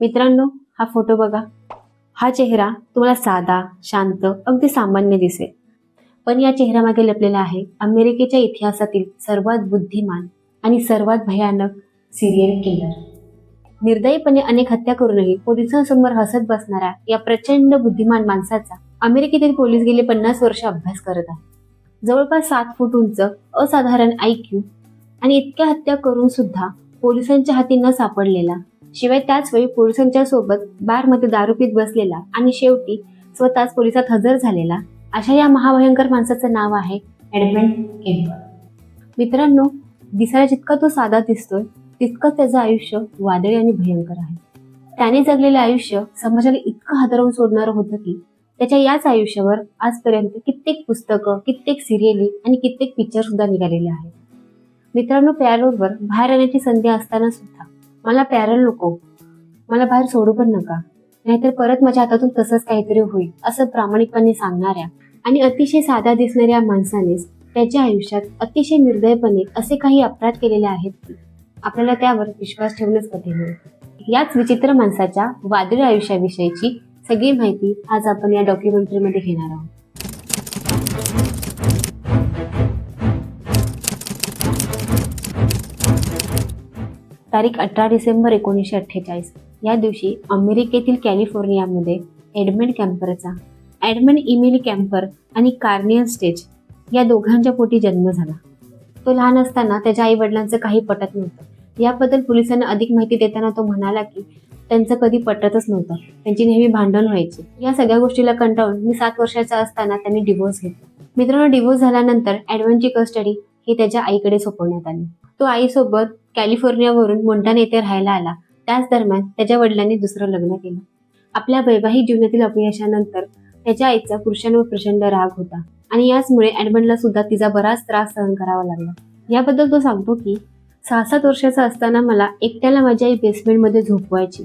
मित्रांनो हा फोटो बघा. हा चेहरा तुम्हाला साधा शांत अगदी सामान्य दिसेल. पण या चेहऱ्यामागे लपलेला आहे अमेरिकेच्या इतिहासातील सर्वात बुद्धिमान आणि सर्वात भयानक सिरियल किलर निर्दयीपणे अनेक हत्या करूनही पोलिसांसमोर हसत बसणाऱ्या या प्रचंड बुद्धिमान माणसाचा अमेरिकेतील पोलीस गेले पन्नास वर्ष अभ्यास करत आहे. जवळपास सात फूट उंच असाधारण आयक्यू आणि इतक्या हत्या करून सुद्धा पोलिसांच्या हाती न सापडलेला शिवाय त्याच वेळी पोलिसांच्या सोबत बारमध्ये दारू पीत बसलेला आणि शेवटी स्वतःच पोलिसात हजर झालेला अशा या महाभयंकर माणसाचं नाव आहे एडमंड केम्पर. मित्रांनो दिसायला जितका तो साधा दिसतोय तितकंच त्याचं आयुष्य वादळी आणि भयंकर आहे. त्याने जगलेलं आयुष्य समाजाला इतकं हादरवून सोडणारं होतं की त्याच्या याच आयुष्यावर आजपर्यंत कित्येक पुस्तकं कित्येक सिरियली आणि कित्येक पिक्चर सुद्धा निघालेले आहेत. मित्रांनो पॅरोडवर बाहेर येण्याची संधी असताना सुद्धा मला पॅरल नको. मला बाहेर सोडू पण नका. नाहीतर परत माझ्या हातातून तसंच काहीतरी होईल असं प्रामाणिकपणे सांगणाऱ्या आणि अतिशय साध्या दिसणाऱ्या माणसानेच त्याच्या आयुष्यात अतिशय निर्दयपणे असे काही अपराध केलेले आहेत की आपल्याला त्यावर विश्वास ठेवणंच कठीण होईल याच विचित्र माणसाच्या वादळी आयुष्याविषयीची सगळी माहिती आज आपण या डॉक्युमेंटरीमध्ये घेणार आहोत. तारीख अठरा डिसेंबर एकोणीसशे अठ्ठेचाळीस. या दिवशी अमेरिकेतील कॅलिफोर्नियामध्ये एडमंड कॅम्परचा एडमंड इमिली कॅम्पर आणि कार्नियल स्टेज या दोघांच्या पोटी जन्म झाला. तो लहान असताना त्याच्या आई वडिलांचं काही पटत नव्हतं. याबद्दल पोलिसांना अधिक माहिती देताना तो म्हणाला की त्यांचं कधी पटतच नव्हतं. त्यांची नेहमी भांडण व्हायची. या सगळ्या गोष्टीला कंटाळून मी सात वर्षाचा असताना त्यांनी डिवोर्स घेतला. मित्रांनो डिवोर्स झाल्यानंतर ॲडवनची कस्टडी ही त्याच्या आईकडे सोपवण्यात आली. तो आईसोबत कॅलिफोर्नियावरून मोंटाना येथे राहायला आला. त्याच दरम्यान त्याच्या वडिलांनी दुसरं लग्न केलं. आपल्या वैवाहिक जीवनातील अपयशानंतर त्याच्या आईचा पुरुषांवर प्रचंड राग होता आणि याचमुळे ॲडमंडला सुद्धा तिचा बराच त्रास सहन करावा लागला. याबद्दल तो सांगतो की सहा सात वर्षाचा असताना मला एकट्याला माझी आई बेसमेंटमध्ये झोपवायची.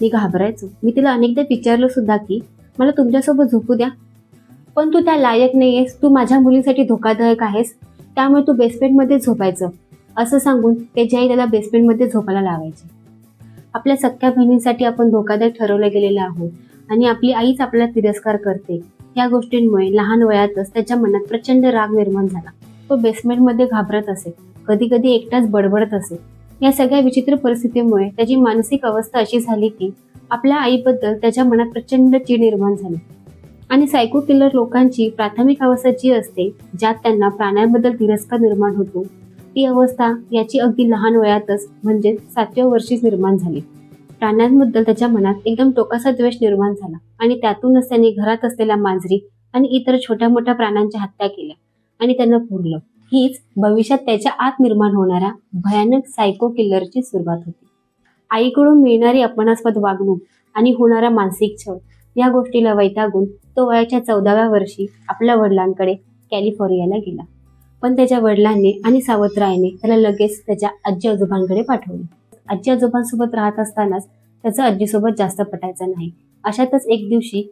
मी घाबरायचो. मी तिला अनेकदा विचारलं सुद्धा की मला तुमच्यासोबत झोपू द्या. पण तू त्या लायक नाहीयेस. तू माझ्या मुलीसाठी धोकादायक आहेस. त्यामुळे तू बेसमेंटमध्ये झोपायचं. असं सांगून त्याची आई त्याला बेसमेंटमध्ये झोपायला लावायची. आपल्या सख्या बहिणींसाठी आपण धोकादायक ठरवलं गेलेलं आहोत आणि आपली आईच आपल्याला तिरस्कार करते. या गोष्टींमुळे लहान वयातच त्याच्या मनात प्रचंड राग निर्माण झाला. तो बेसमेंटमध्ये घाबरत असे कधी कधी एकटाच बडबडत असे. या सगळ्या विचित्र परिस्थितीमुळे त्याची मानसिक अवस्था अशी झाली की आपल्या आईबद्दल त्याच्या मनात प्रचंड चीड निर्माण झाली. आणि सायको किलर लोकांची प्राथमिक अवस्था जी असते ज्यात त्यांना प्राण्यांबद्दल तिरस्कार निर्माण होतो ती अवस्था याची अगदी लहान वयातच म्हणजे सातव्या वर्षीच निर्माण झाली. प्राण्यांबद्दल त्याच्या मनात एकदम टोकाचा द्वेष निर्माण झाला आणि त्यातूनच त्यांनी घरात असलेल्या मांजरी आणि इतर छोट्या मोठ्या प्राण्यांच्या हत्या केल्या आणि त्यांना पुरलं. हीच भविष्यात त्याच्या आत निर्माण होणाऱ्या भयानक सायको किल्लरची सुरुवात होती. आईकडून मिळणारी अपमानास्पद वागणूक आणि होणारा मानसिक छळ या गोष्टीला वैतागून तो वयाच्या चौदाव्या वर्षी आपल्या वडिलांकडे कॅलिफोर्नियाला गेला. पण त्याच्या वडिलांनी आणि सावत्रायने त्याला लगेच त्याच्या आजी आजोबांकडे पाठवले. आजी आजोबांसोबत राहत असतानाच त्याचं आजीसोबत जास्त पटायचं नाही. अशातच एक दिवशी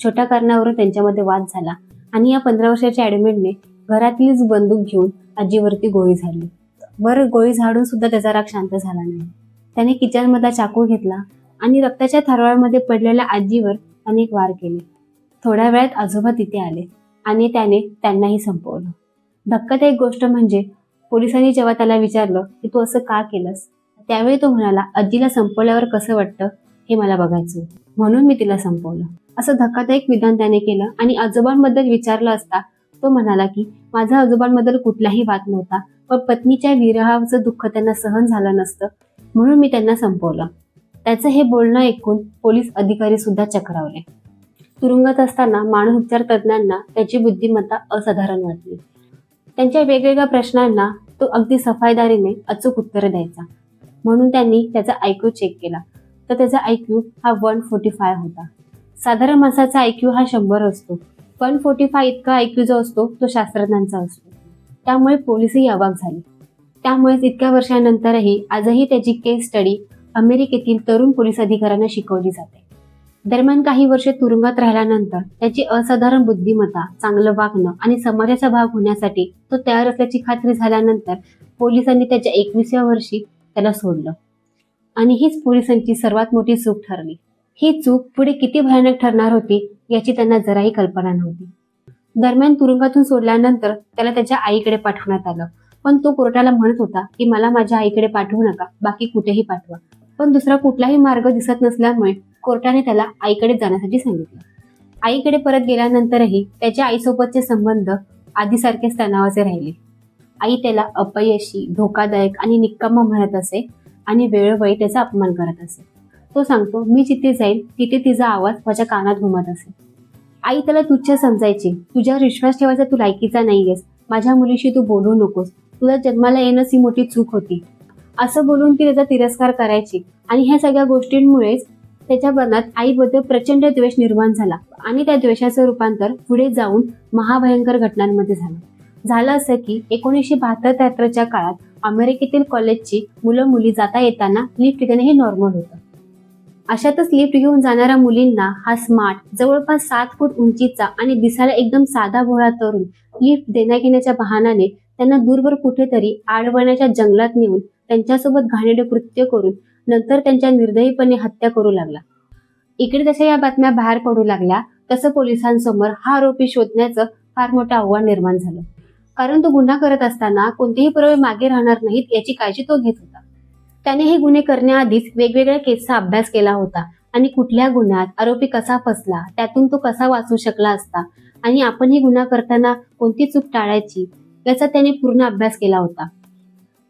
छोट्या कारणावरून त्यांच्यामध्ये वाद झाला आणि या पंधरा वर्षाच्या ॲडमिटने घरातलीच बंदूक घेऊन आजीवरती गोळी झाडली. बरं गोळी झाडून सुद्धा त्याचा राग शांत झाला नाही. त्याने किचनमधला चाकू घेतला आणि रक्ताच्या थारोळ्यामध्ये पडलेल्या आजीवर अनेक वार केले. थोड्या वेळात आजोबा तिथे आले आणि त्याने त्यांनाही संपवलं. धक्कादायक गोष्ट म्हणजे पोलिसांनी जेव्हा त्याला विचारलं की तू असं का केलंस त्यावेळी तो म्हणाला आजीला संपवल्यावर कसं वाटतं हे मला बघायचं म्हणून मी तिला संपवलं. असं धक्कादायक विधान त्याने केलं आणि आजोबांबद्दल विचारलं असता तो म्हणाला की माझा आजोबांबद्दल कुठलाही वाद नव्हता पण पत्नीच्या विरहाचं दुःख त्यांना सहन झालं नसतं म्हणून मी त्यांना संपवलं. त्याचं हे बोलणं ऐकून पोलीस अधिकारी सुद्धा चक्रावले. तुरुंगात असताना मानस उपचार तज्ज्ञांना त्याची बुद्धिमत्ता असाधारण वाटली. त्यांच्या वेगवेगळ्या प्रश्नांना तो अगदी सफाईदारीने अचूक उत्तर द्यायचा. म्हणून त्यांनी त्याचा आयक्यू चेक केला. तर त्याचा आयक्यू हा वन फोर्टी फाय होता. साधारण माणसाचा आयक्यू हा शंभर असतो. वन फोर्टी फाय इतका आयक्यू जो असतो तो शास्त्रज्ञांचा असतो. त्यामुळे पोलिसही अवाक झाले. त्यामुळेच इतक्या वर्षानंतरही आजही त्याची केस स्टडी अमेरिकेतील तरुण पोलीस अधिकाऱ्यांना शिकवली जाते. दरम्यान काही वर्षे तुरुंगात राहिल्यानंतर त्याची असाधारण बुद्धिमत्ता चांगलं वागणं आणि समाजाचा भाग होण्यासाठी तो तयार असल्याची खात्री झाल्यानंतर पोलिसांनी त्याच्या एकविसाव्या वर्षी त्याला सोडलं. आणि हीच पोलिसांची सर्वात मोठी चूक ठरली. ही चूक पुढे किती भयानक ठरणार होती याची त्यांना जराही कल्पना नव्हती. दरम्यान तुरुंगातून सोडल्यानंतर त्याला त्याच्या आईकडे पाठवण्यात आलं. पण तो कोर्टाला म्हणत होता की मला माझ्या आईकडे पाठवू नका बाकी कुठेही पाठवा. पण दुसरा कुठलाही मार्ग दिसत नसल्यामुळे कोर्टाने त्याला आईकडे जाण्यासाठी सांगितलं. आईकडे परत गेल्यानंतरही त्याच्या आईसोबतचे संबंध आधीसारखेच तणावाचे राहिले. आई त्याला अपयशी धोकादायक आणि निक्कामा म्हणत असे आणि वेळोवेळी त्याचा अपमान करत असे. तो सांगतो मी जिथे जाईल तिथे तिचा आवाज माझ्या कानात घुमत असे. आई त्याला तुच्छ समजायची. तुझ्यावर विश्वास ठेवायचा तू लायकीचा नाहीयेस. माझ्या मुलीशी तू बोलू नकोस. तुला जन्माला येणंच ही मोठी चूक होती. असं बोलून ती त्याचा तिरस्कार करायची आणि ह्या सगळ्या गोष्टींमुळेच त्याच्या मनात आईबद्दल प्रचंड द्वेष निर्माण झाला आणि त्या द्वेषाचं रूपांतर पुढे जाऊन महाभयंकर घटनांमध्ये झालं. झालं असं की एकोणीसशे बहात्तर त्र्याहत्तरच्या काळात अमेरिकेतील कॉलेजची मुलं मुली जाता येताना लिफ्ट घेणं हे नॉर्मल होतं. अशातच लिफ्ट घेऊन जाणाऱ्या मुलींना हा स्मार्ट जवळपास सात फूट उंचीचा आणि दिसायला एकदम साधा भोळा तरुण लिफ्ट देण्या घेण्याच्या बहाण्याने त्यांना दूरवर कुठेतरी आडवण्याच्या जंगलात नेऊन त्यांच्यासोबत घाणेडे कृत्य करून नंतर त्यांच्या निर्दयीपणे हत्या करू लागला. इकडे जशा या बातम्या बाहेर पडू लागल्या तसं पोलिसांसमोर हा आरोपी शोधण्याचं फार मोठं आव्हान निर्माण झालं. कारण तो गुन्हा करत असताना कोणतेही पुरावे मागे राहणार नाहीत याची काळजी तो घेत होता. त्याने हे गुन्हे करण्याआधीच वेगवेगळ्या केसचा अभ्यास केला होता आणि कुठल्या गुन्ह्यात आरोपी कसा फसला त्यातून तो कसा वाचू शकला असता आणि आपणही गुन्हा करताना कोणती चूक टाळायची याचा त्याने पूर्ण अभ्यास केला होता.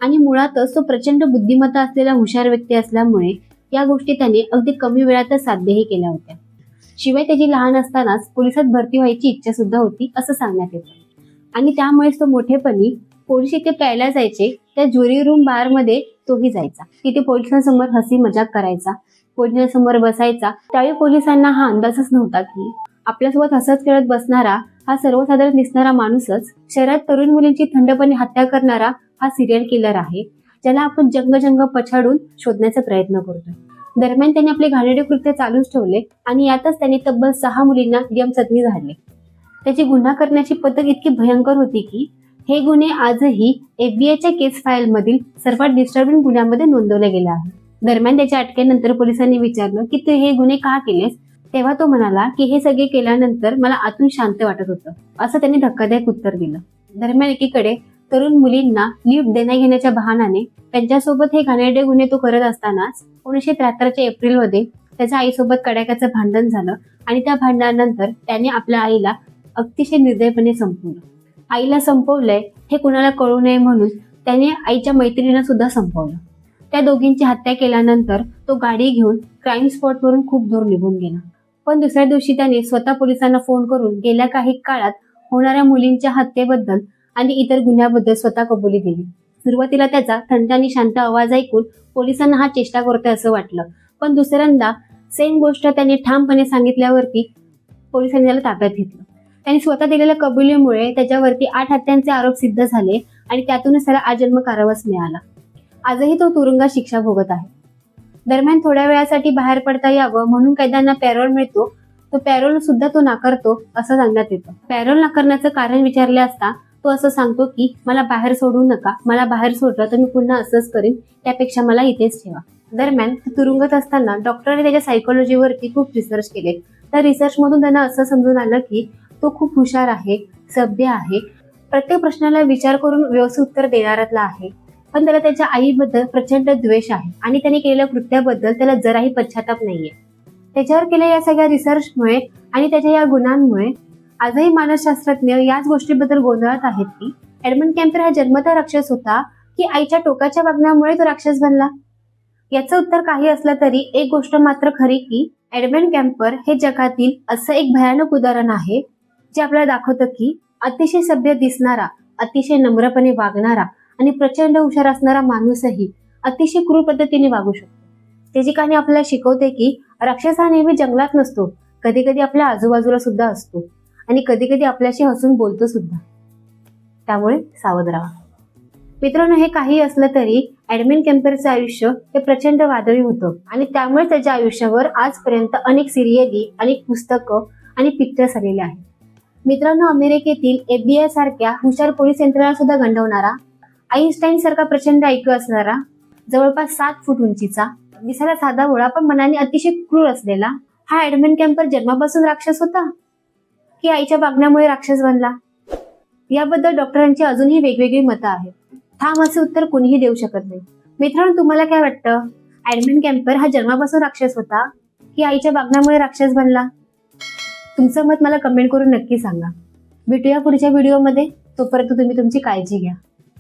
आणि मुळातच तो प्रचंड बुद्धिमत्ता असलेला हुशार व्यक्ती असल्यामुळे या गोष्टी त्याने अगदी कमी वेळातच साध्यही केल्या होत्या. शिवाय त्याची लहान असतानाच पोलिसात भरती व्हायची इच्छा सुद्धा होती असं सांगण्यात येतं. आणि त्यामुळेच तो मोठेपणी पोलीस इथे प्यायला जायचे त्या ज्युरी रूम बारमध्ये तोही जायचा. तिथे पोलिसांसमोर हसी मजाक करायचा पोलिसांसमोर बसायचा. त्यावेळी पोलिसांना हा अंदाजच नव्हता की आपल्यासोबत हसत खेळत बसणारा हा सर्वसाधारण दिसणारा माणूसच शहरात तरुण मुलींची थंडपणे हत्या करणारा हा सिरियल किलर आहे ज्याला आपण जंग जंग पछाडून शोधण्याचा प्रयत्न करतोय. दरम्यान त्यांनी आपले घाणेरडे कृत्य चालूच ठेवले आणि यातच त्यांनी तब्बल सहा मुलींना यमसदनी झाले. त्याची गुन्हा करण्याची पद्धत इतकी भयंकर होती की हे गुन्हे आजही एफबीआयच्या केस फाईलमधील सर्वात डिस्टर्बिंग गुन्ह्यामध्ये नोंदवले गेले आहे. दरम्यान त्याच्या अटकेनंतर पोलिसांनी विचारलं की तू हे गुन्हे का केलेस? तेव्हा तो म्हणाला की हे सगळे केल्यानंतर मला आतून शांत वाटत होतं असं त्यांनी धक्कादायक उत्तर दिलं. दरम्यान एकीकडे तरुण मुलींना लिफ्ट देण्या घेण्याच्या बहाण्याने त्यांच्यासोबत हे घाणेरडे गुन्हे तो करत असतानाच एकोणीसशे त्र्याहत्तरच्या एप्रिलमध्ये त्याच्या आईसोबत कडाक्याचं भांडण झालं आणि त्या भांडणानंतर त्याने आपल्या आईला अतिशय निर्दयपणे संपवलं. आईला संपवलंय हे कुणाला कळू नये म्हणून त्याने आईच्या मैत्रिणीला सुद्धा संपवलं. त्या दोघींची हत्या केल्यानंतर तो गाडी घेऊन क्राईम स्पॉटवरून खूप दूर निघून गेला. पण दुसऱ्या दिवशी त्याने स्वतः पोलिसांना फोन करून गेल्या काही काळात होणाऱ्या मुलींच्या हत्येबद्दल आणि इतर गुन्ह्याबद्दल स्वतः कबुली दिली. सुरुवातीला त्याचा थंड आणि शांत आवाज ऐकून पोलिसांना हा चेष्टा करतोय असं वाटलं. पण दुसऱ्यांदा सेम गोष्ट त्याने ठामपणे सांगितल्यावरती पोलिसांनी त्याला ताब्यात घेतलं. त्यांनी स्वतः दिलेल्या कबुलीमुळे त्याच्यावरती आठ हत्यांचे आरोप सिद्ध झाले आणि त्यातूनच त्याला आजन्म कारावास मिळाला. आजही तो तुरुंगात शिक्षा भोगत आहे. दरम्यान थोड्या वेळासाठी बाहेर पडता यावं म्हणून कैद्यांना पॅरोल मिळतो तो पॅरोल सुद्धा तो नाकारतो असं सांगण्यात येतं. पॅरोल नाकारण्याचं कारण विचारले असता तो असं सांगतो की मला बाहेर सोडू नका. मला बाहेर सोडलं तर मी पुन्हा असंच करीन. त्यापेक्षा मला इथेच ठेवा. दरम्यान तुरुंगात असताना डॉक्टरने त्याच्या सायकोलॉजीवरती खूप रिसर्च केले. त्या रिसर्चमधून त्यांना असं समजून आलं की तो खूप हुशार आहे सभ्य आहे. प्रत्येक प्रश्नाला विचार करून व्यवस्थित उत्तर देणाऱ्यातला आहे. पण त्याला त्याच्या आईबद्दल प्रचंड द्वेष आहे आणि त्याने केलेल्या कृत्याबद्दल त्याला जराही पश्चाताप नाहीये. त्याच्यावर केलेल्या या सगळ्या रिसर्चमुळे आणि त्याच्या या गुणांमुळे आजही मानसशास्त्रज्ञ याच गोष्टीबद्दल गोंधळत आहेत की? एडमंड कॅम्पर हा जन्मता राक्षस होता की आईच्या टोकाच्या वागण्यामुळे तो राक्षस बनला? याचं उत्तर काही असलं तरी एक गोष्ट मात्र खरी की एडमंड कॅम्पर हे जगातील असं एक भयानक उदाहरण आहे जे आपल्याला दाखवतं की अतिशय सभ्य दिसणारा अतिशय नम्रपणे वागणारा आणि प्रचंड हुशार असणारा माणूसही अतिशय क्रूर पद्धतीने वागू शकतो. त्याची कहाणी आपल्याला शिकवते की राक्षस हा नेहमी जंगलात नसतो कधी कधी आपल्या आजूबाजूला सुद्धा असतो. आणि कधी कधी आपल्याशी हसून बोलतो सुद्धा. त्यामुळे सावध राहा. मित्रांनो हे काही असलं तरी ऍडमिन कॅम्परचं आयुष्य हे प्रचंड वादळी होतं आणि त्यामुळे त्याच्या आयुष्यावर आजपर्यंत अनेक सिरियली अनेक पुस्तकं आणि पिक्चर्स आलेले आहेत. मित्रांनो अमेरिकेतील एफबीआय सारख्या हुशार पोलीस यंत्रणा सुद्धा गंडवणारा आईन्स्टाईन सारखा प्रचंड ऐकू असणारा जवळपास सात फूट उंचीचा दिसायला साधा भोळा पण मनाने अतिशय क्रूर असलेला हा ॲडमिन कॅम्पर जन्मापासून राक्षस होता. की आईच्या वागण्यामुळे राक्षस बनला. याबद्दल डॉक्टरांची अजूनही वेगवेगळी मतं आहेत. ठाम असे उत्तर कुणीही देऊ शकत नाही. मित्रांनो तुम्हाला काय वाटतं? ऍडमिन कॅम्पर हा जन्मापासून राक्षस होता की आईच्या वागण्यामुळे राक्षस बनला? तुमचं मत मला कमेंट करून नक्की सांगा. भेटूया पुढच्या व्हिडिओमध्ये तोपर्यंत तुम्ही तुमची काळजी घ्या.